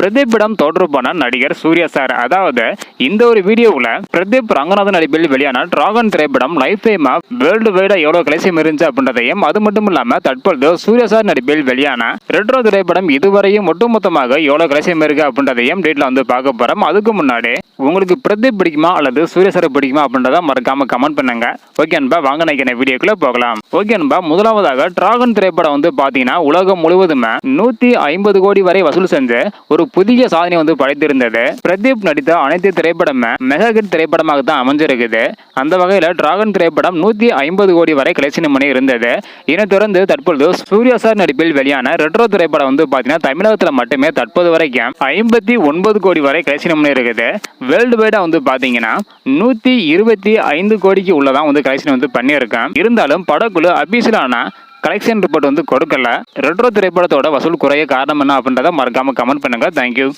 பிரதீப்பிடம் தொடர்பான நடிகர் சூர்யா சார். அதாவது இந்த ஒரு வீடியோவில் பிரதீப் ரங்கநாதன் நடிப்பில் வெளியான டிராகன் திரைப்படம் லைஃப் டைமா வேர்ல்டு வைடா எவ்வளோ கலைசியம் இருந்துச்சு அப்படின்றதையும் அது மட்டும் இல்லாமல் தற்பொழுது சூர்யா சார் நடிப்பில் வெளியான ரெட்ரோ திரைப்படம் இதுவரையும் ஒட்டுமொத்தமாக எவ்வளோ கலைசியம் இருக்கு அப்படின்றதையும் டீட்டில் வந்து பார்க்க போகிறோம் அதுக்கு முன்னாடி உங்களுக்கு பிரதீப் பிடிக்குமா அல்லது சூர்யா சார் பிடிக்குமா அப்படின்றத மறக்காம கமெண்ட் பண்ணுங்க. ஓகே அன்பா வாங்க நினைக்கிற வீடியோக்குள்ள போகலாம். ஓகே அன்பா முதலாவதாக டிராகன் திரைப்படம் வந்து பாத்தீங்கன்னா உலகம் முழுவதுமே நூத்தி ஐம்பது கோடி வரை வசூல் செஞ்சு ஒரு புதிய சாதனை வந்து படைத்திருந்தது. பிரதீப் நடித்த அனைத்து திரைப்படமே மெகா ஹிட் திரைப்படமாக தான் அமைஞ்சிருக்குது. அந்த வகையில டிராகன் திரைப்படம் நூத்தி ஐம்பது கோடி வரை கலெக்ஷன் பண்ணி இருந்தது. இதனைத் தொடர்ந்து தற்பொழுது சூர்யா சார் நடிப்பில் வெளியான ரெட்ரோ திரைப்படம் வந்து பாத்தீங்கன்னா தமிழகத்துல மட்டுமே தற்போது வரைக்கும் ஐம்பத்தி ஒன்பது கோடி வரை கலெக்ஷன் பண்ணி இருக்குது. வேர்ல்டு வைடா வந்து பாத்தீங்கன்னா நூத்தி இருபத்தி ஐந்து கோடிக்கு உள்ளதான் வந்து கலெக்ஷன் வந்து பண்ணியிருக்கேன். இருந்தாலும் படக்குழு அபிஷியலான கலெக்ஷன் ரிப்போர்ட் வந்து கொடுக்கல. ரெட்ரோ திரைப்படத்தோட வசூல் குறைய காரணம் என்ன அப்படின்றத மறக்காம கமெண்ட் பண்ணுங்க. தேங்க்யூ